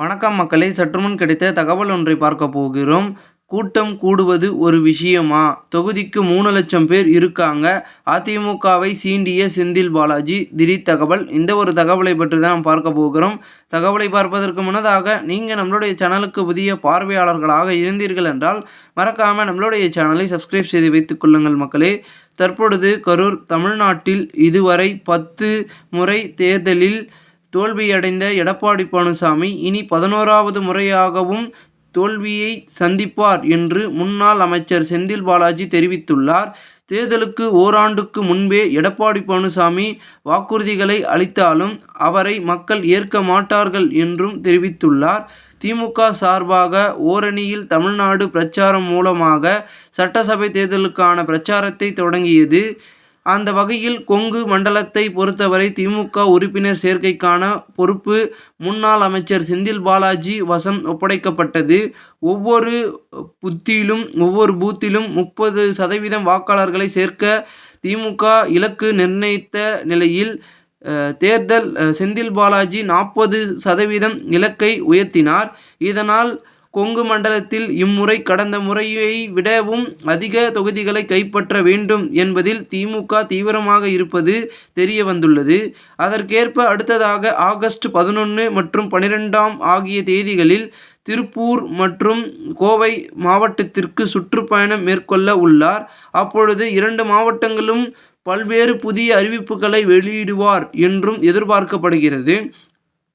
வணக்கம் மக்களை சற்றுமுன் கிடைத்த தகவல் ஒன்றை பார்க்க போகிறோம். கூட்டம் கூடுவது ஒரு விஷயமா? தொகுதிக்கு மூணு லட்சம் பேர் இருக்காங்க. அதிமுகவை சீண்டிய செந்தில் பாலாஜி திடீர் தகவல். இந்த ஒரு தகவலை பற்றி தான் பார்க்க போகிறோம். தகவலை பார்ப்பதற்கு முன்னதாக நீங்கள் நம்மளுடைய சேனலுக்கு புதிய பார்வையாளர்களாக இருந்தீர்கள் என்றால் மறக்காமல் நம்மளுடைய சேனலை சப்ஸ்கிரைப் செய்து வைத்துக் கொள்ளுங்கள் மக்களே. தற்பொழுது கரூர் தமிழ்நாட்டில் இதுவரை பத்து முறை தேர்தலில் தோல்வியடைந்த எடப்பாடி பழனிசாமி இனி பதினோராவது முறையாகவும் தோல்வியை சந்திப்பார் என்று முன்னாள் அமைச்சர் செந்தில் பாலாஜி தெரிவித்துள்ளார். தேர்தலுக்கு ஓராண்டுக்கு முன்பே எடப்பாடி பழனிசாமி வாக்குறுதிகளை அளித்தாலும் அவரை மக்கள் ஏற்க மாட்டார்கள் என்றும் தெரிவித்துள்ளார். திமுக சார்பாக ஓரணியில் தமிழ்நாடு பிரச்சாரம் மூலமாக சட்டசபை தேர்தலுக்கான பிரச்சாரத்தை தொடங்கியது. அந்த வகையில் கொங்கு மண்டலத்தை பொறுத்தவரை திமுக உறுப்பினர் சேர்க்கைக்கான பொறுப்பு முன்னாள் அமைச்சர் செந்தில் பாலாஜி வசம் ஒப்படைக்கப்பட்டது. ஒவ்வொரு புத்தியிலும் ஒவ்வொரு பூத்திலும் முப்பது சதவீதம் வாக்காளர்களை சேர்க்க திமுக இலக்கு நிர்ணயித்த நிலையில் தேர்தல் செந்தில் பாலாஜி நாற்பது சதவீதம் இலக்கை உயர்த்தினார். இதனால் கொங்கு மண்டலத்தில் இம்முறை கடந்த முறையை விடவும் அதிக தொகுதிகளை கைப்பற்ற வேண்டும் என்பதில் திமுக தீவிரமாக இருப்பது தெரிய வந்துள்ளது அதற்கேற்ப அடுத்ததாக ஆகஸ்ட் பதினொன்று மற்றும் பனிரெண்டாம் ஆகிய தேதிகளில் திருப்பூர் மற்றும் கோவை மாவட்டத்திற்கு சுற்றுப்பயணம் மேற்கொள்ள உள்ளார். அப்பொழுது இரண்டு மாவட்டங்களும் பல்வேறு புதிய அறிவிப்புகளை வெளியிடுவார் என்றும் எதிர்பார்க்கப்படுகிறது.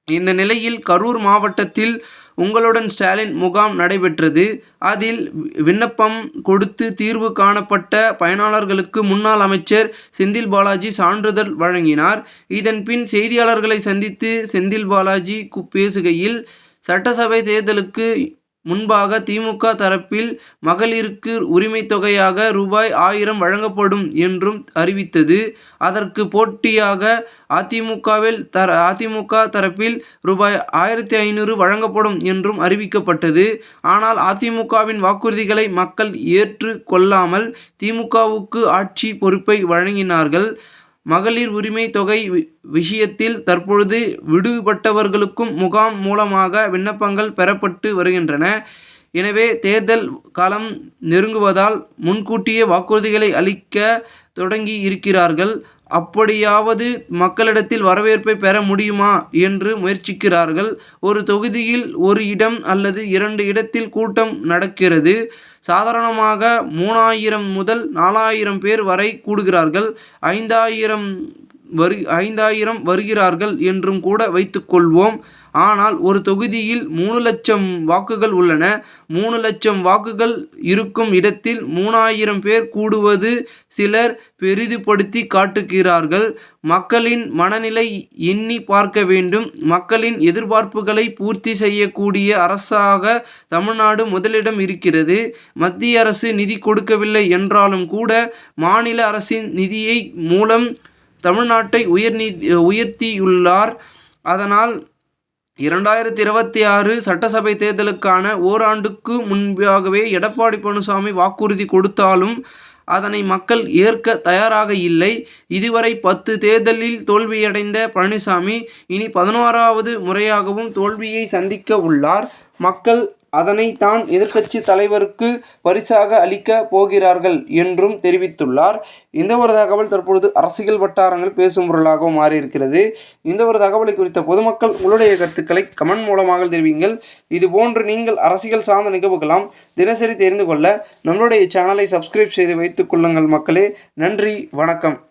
இந்த நிலையில் கரூர் மாவட்டத்தில் உங்களுடன் ஸ்டாலின் முகாம் நடைபெற்றது. அதில் விண்ணப்பம் கொடுத்து தீர்வு காணப்பட்ட பயனாளர்களுக்கு முன்னாள் அமைச்சர் செந்தில் பாலாஜி சான்றிதழ் வழங்கினார். இதன் பின் செய்தியாளர்களை சந்தித்து செந்தில் பாலாஜி பேசுகையில் சட்டசபை தேர்தலுக்கு முன்பாக திமுக தரப்பில் மகளிருக்கு உரிமை தொகையாக ரூபாய் ஆயிரம் வழங்கப்படும் என்றும் அறிவித்தது. அதற்கு போட்டியாக அதிமுகவில் தர அதிமுக தரப்பில் ரூபாய் ஆயிரத்தி ஐநூறு வழங்கப்படும் என்றும் அறிவிக்கப்பட்டது. ஆனால் அதிமுகவின் வாக்குறுதிகளை மக்கள் ஏற்று கொள்ளாமல் திமுகவுக்கு ஆட்சி பொறுப்பை வழங்கினார்கள். மகளிர் உரிமை தொகை விஷயத்தில் தற்பொழுது விடுபட்டவர்களுக்கும் முகாம் மூலமாக விண்ணப்பங்கள் பெறப்பட்டு வருகின்றன. எனவே தேர்தல் காலம் நெருங்குவதால் முன்கூட்டியே வாக்குறுதிகளை அளிக்க தொடங்கி இருக்கிறார்கள் அப்படியாவது மக்களிடத்தில் வரவேற்பை பெற முடியுமா என்று முயற்சிக்கிறார்கள். ஒரு தொகுதியில் ஒரு இடம் அல்லது இரண்டு இடத்தில் கூட்டம் நடக்கிறது. சாதாரணமாக மூணாயிரம் முதல் நாலாயிரம் பேர் வரை கூடுகிறார்கள். ஐந்தாயிரம் வரு ஐந்தாயிரம் வருகிறார்கள் என்றும் கூட வைத்துக்கொள்வோம். ஆனால் ஒரு தொகுதியில் மூணு லட்சம் வாக்குகள் உள்ளன. மூணு லட்சம் வாக்குகள் இருக்கும் இடத்தில் மூணாயிரம் பேர் கூடுவது சிலர் பெரிதுபடுத்தி காட்டுகிறார்கள். மக்களின் மனநிலை எண்ணி பார்க்க வேண்டும். மக்களின் எதிர்பார்ப்புகளை பூர்த்தி செய்யக்கூடிய அரசாக தமிழ்நாடு முதலிடம் இருக்கிறது. மத்திய அரசு நிதி கொடுக்கவில்லை என்றாலும் கூட மாநில அரசின் நிதியை மூலம் தமிழ்நாட்டை உயர் உயர்த்தியுள்ளார். அதனால் இரண்டாயிரத்தி இருபத்தி ஆறு சட்டசபை தேர்தலுக்கான ஓராண்டுக்கு முன்பாகவே எடப்பாடி பழனிசாமி வாக்குறுதி கொடுத்தாலும் அதனை மக்கள் ஏற்க தயாராக இல்லை. இதுவரை பத்து தேர்தலில் தோல்வியடைந்த பழனிசாமி இனி பதினோராவது முறையாகவும் தோல்வியை சந்திக்க உள்ளார். மக்கள் அதனை தான் எதிர்க்கட்சி தலைவருக்கு பரிசாக அளிக்க போகிறார்கள் என்றும் தெரிவித்துள்ளார். இந்த ஒரு தகவல் தற்பொழுது அரசியல் வட்டாரங்கள் பேசும் பொருளாகவும் மாறியிருக்கிறது. இந்த ஒரு தகவலை குறித்த பொதுமக்கள் உங்களுடைய கருத்துக்களை கமெண்ட் மூலமாக தெரிவிங்கள். இதுபோன்று நீங்கள் அரசியல் சார்ந்த நிகழ்வுகளாம் தினசரி தெரிந்து கொள்ள நம்மளுடைய சேனலை சப்ஸ்கிரைப் செய்து வைத்துக் கொள்ளுங்கள் மக்களே. நன்றி வணக்கம்.